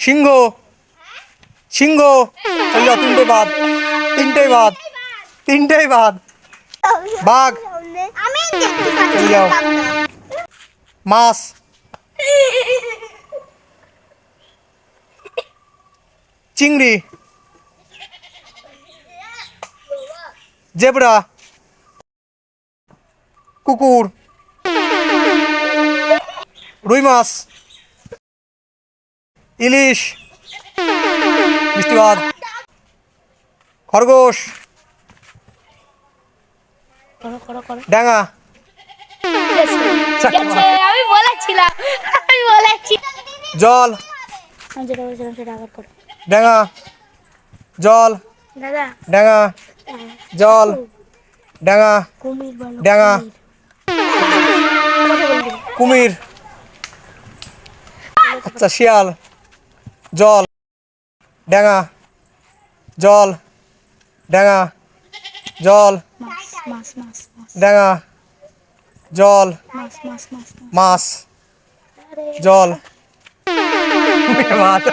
সিংহ। সিংহ। চল যাও, তিনটে বাদ। তিনটেই বাদ। তিনটেই বাদ। বাঘ। মাছ। চিংড়ি। জেবরা। কুকুর। রুই মাছ। ইলিশ। মিষ্টিবাদ। খরগোশ। ডাঙা। গেছে, গেছে, আমি বলেছিলাম আমি বলেছি। জল। ডাঙা। জল। ডাঙা। জল। ডাঙা। ডাঙা। কুমির। আচ্ছা শিয়াল। জল ডাঙা জল ডাঙা জল মাছ মাছ মাছ মাছ। ডাঙা জল মাছ মাছ মাছ মাছ। মাছ আরে জল। মাছ।